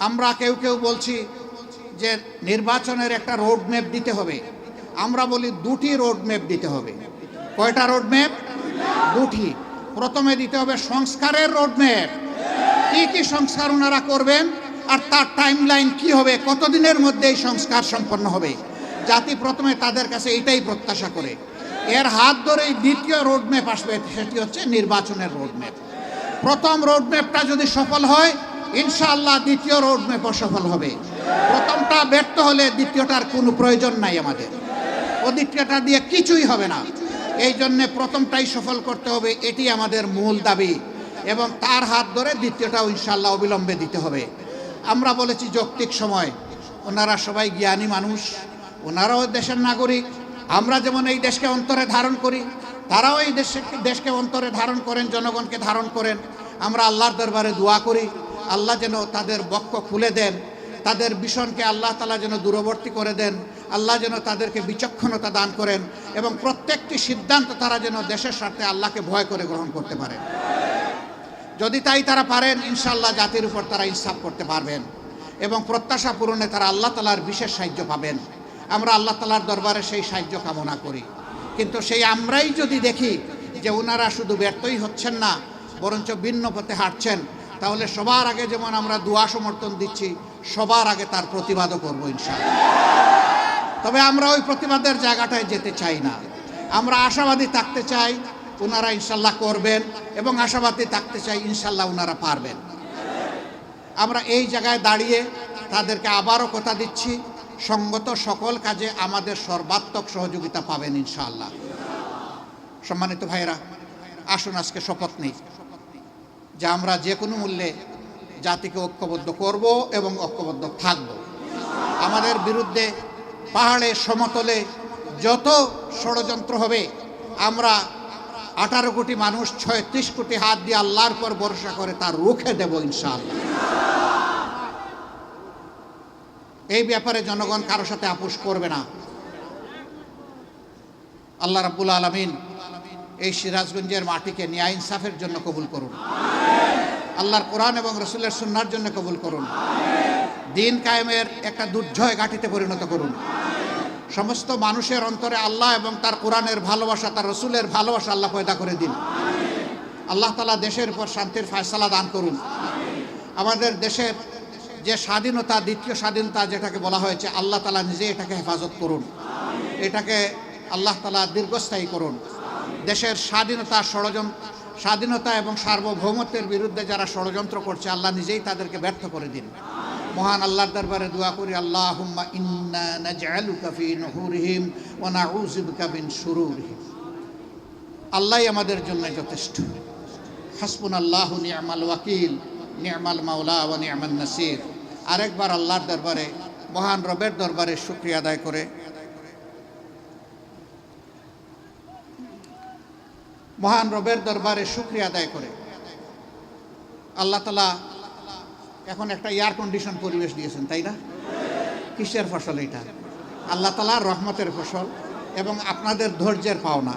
আমরা কেউ কেউ বলছি যে নির্বাচনের একটা রোড ম্যাপ দিতে হবে। আমরা বলি দুটি রোড ম্যাপ দিতে হবে। কয়টা রোড ম্যাপ দুটি। প্রথমে দিতে হবে সংস্কারের রোড ম্যাপ কি কি সংস্কার ওনারা করবেন আর তার টাইম লাইন কী হবে? কতদিনের মধ্যে এই সংস্কার সম্পন্ন হবে? জাতি প্রথমে তাদের কাছে এটাই প্রত্যাশা করে। এর হাত ধরেই দ্বিতীয় রোড ম্যাপ আসবে, সেটি হচ্ছে নির্বাচনের রোড ম্যাপ প্রথম রোড ম্যাপটা যদি সফল হয় ইনশাআল্লাহ দ্বিতীয় রোড ম্যাপও সফল হবে। প্রথমটা ব্যর্থ হলে দ্বিতীয়টার কোনো প্রয়োজন নাই আমাদের। ও দ্বিতীয়টা দিয়ে কিছুই হবে না। এই জন্যে প্রথমটাই সফল করতে হবে, এটি আমাদের মূল দাবি। এবং তার হাত ধরে দ্বিতীয়টাও ইনশাআল্লাহ অবিলম্বে দিতে হবে। আমরা বলেছি যৌক্তিক সময়। ওনারা সবাই জ্ঞানী মানুষ। ওনারাও দেশের নাগরিক। আমরা যেমন এই দেশকে অন্তরে ধারণ করি, তারাও এই দেশে দেশকে অন্তরে ধারণ করেন, জনগণকে ধারণ করেন। আমরা আল্লাহর দরবারে দোয়া করি। আল্লাহ যেন তাদের বক্ষ খুলে দেন, তাদের ভীষণকে আল্লাহ তালা যেন দূরবর্তী করে দেন, আল্লাহ যেন তাদেরকে বিচক্ষণতা দান করেন এবং প্রত্যেকটি সিদ্ধান্ত তারা যেন দেশের স্বার্থে আল্লাহকে ভয় করে গ্রহণ করতে পারেন যদি তাই তারা পারেন ইনশাল্লাহ জাতির উপর তারা ইনসাফ করতে পারবেন এবং প্রত্যাশা পূরণে তারা আল্লাহ তালার বিশেষ সাহায্য পাবেন। আমরা আল্লাহ তালার দরবারে সেই সাহায্য কামনা করি। কিন্তু সেই আমরাই যদি দেখি যে ওনারা শুধু ব্যর্থই হচ্ছেন না, বরঞ্চ ভিন্ন পথে হাঁটছেন তাহলে সবার আগে যেমন আমরা দোয়া সমর্থন দিচ্ছি, সবার আগে তার প্রতিবাদও করব ইনশাল্লাহ তবে আমরা ওই প্রতিবাদের জায়গাটায় যেতে চাই না। আমরা আশাবাদী থাকতে চাই ওনারা ইনশাল্লাহ করবেন এবং আশাবাদী থাকতে চাই ইনশাল্লাহ ওনারা পারবেন। আমরা এই জায়গায় দাঁড়িয়ে তাদেরকে আবারও কথা দিচ্ছি, সঙ্গত সকল কাজে আমাদের সর্বাত্মক সহযোগিতা পাবেন ইনশাআল্লাহ। সম্মানিত ভাইরা আসুন আজকে শপথ নেই। যে আমরা যে কোনো মূল্যে জাতিকে ঐক্যবদ্ধ করব এবং ঐক্যবদ্ধ থাকব। আমাদের বিরুদ্ধে পাহাড়ে সমতলে যত ষড়যন্ত্র হবে, আমরা আঠারো কোটি মানুষ, ছয়ত্রিশ কোটি হাত দিয়ে আল্লাহর পর ভরসা করে তার রুখে দেব ইনশাআল্লাহ। এই ব্যাপারে জনগণ কারও সাথে আপোষ করবে না। আল্লাহ রাব্বুল আলমিন এই সিরাজগঞ্জের মাটিকে ন্যায় ইনসাফের জন্য কবুল করুন। আল্লাহর কোরআন এবং রসুলের সুন্নার জন্য কবুল করুন। দিন কায়েমের একটা দুর্জয় ঘাটিতে পরিণত করুন। সমস্ত মানুষের অন্তরে আল্লাহ এবং তার কোরআনের ভালোবাসা, তার রসুলের ভালোবাসা আল্লাহ পয়দা করে দিন। আল্লাহ তালা দেশের উপর শান্তির ফায়সালা দান করুন। আমাদের দেশের যে স্বাধীনতা, দ্বিতীয় স্বাধীনতা যেটাকে বলা হয়েছে, আল্লাহ তালা নিজে এটাকে হেফাজত করুন। এটাকে আল্লাহ তালা দীর্ঘস্থায়ী করুন। দেশের স্বাধীনতা ষড়যন্ত্র, স্বাধীনতা এবং সার্বভৌমত্বের বিরুদ্ধে যারা ষড়যন্ত্র করছে, আল্লাহ নিজেই তাদেরকে ব্যর্থ করে দিন। মহান আল্লাহর দরবারে দোয়া করি আল্লাহ ইন্না নাজআলুকা আল্লাহই আমাদের জন্য যথেষ্ট। হাসপুন হাসবুনাল্লাহু নিয়ামাল ওয়াকিল নি'মাল মাওলা ওয়া নি'মান নাসির। আরেকবার আল্লাহর দরবারে, মহান রবের দরবারে শুক্রিয়া আদায় করে মহান রবের দরবারে শুক্রিয়া আদায় করে। আল্লাহ তালা এখন একটা এয়ার কন্ডিশন পরিবেশ দিয়েছেন, তাই না? কিসের ফসল এটা? আল্লাহ তালা রহমতের ফসল এবং আপনাদের ধৈর্যের পাওনা।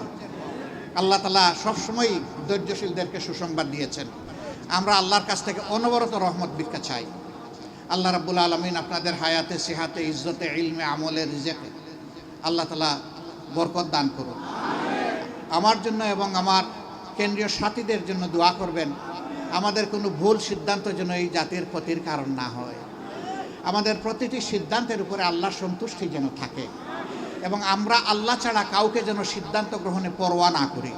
আল্লাহ তালা সবসময় ধৈর্যশীলদেরকে সুসংবাদ দিয়েছেন। আমরা আল্লাহর কাছ থেকে অনবরত রহমত ভিক্ষা চাই। আল্লাহ রাব্বুল আলমিন আপনাদের হায়াতে, সেহাতে, ইজ্জতে, ইলমে আমলে, রিজেকে আল্লাহ তালা বরকত দান করুন। আমার জন্য এবং আমার কেন্দ্রীয় সাথীদের জন্য দোয়া করবেন। আমাদের কোনো ভুল সিদ্ধান্ত যেন এই জাতির ক্ষতির কারণ না হয়। আমাদের প্রতিটি সিদ্ধান্তের উপরে আল্লাহর সন্তুষ্টি যেন থাকে এবং আমরা আল্লাহ ছাড়া কাউকে যেন সিদ্ধান্ত গ্রহণে পরোয়া না করি।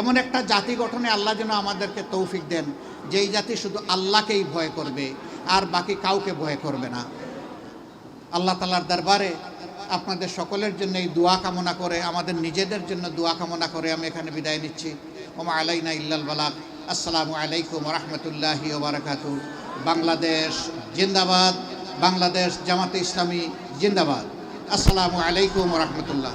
এমন একটা জাতি গঠনে আল্লাহ যেন আমাদেরকে তৌফিক দেন, যেই জাতি শুধু আল্লাহকেই ভয় করবে, আর বাকি কাউকে ভয় করবে না। আল্লাহ তালার দরবারে আপনাদের সকলের জন্য এই দোয়া কামনা করে, আমাদের নিজেদের জন্য দোয়া কামনা করে আমি এখানে বিদায় নিচ্ছি। ওমা আলাইনা ইল্লাল বালাক আসসালামু আলাইকুম রহমতুল্লাহি ওবরাকাতু বাংলাদেশ জিন্দাবাদ, বাংলাদেশ জামাতে ইসলামী জিন্দাবাদ। আসসালামু আলাইকুম রহমতুল্লাহ।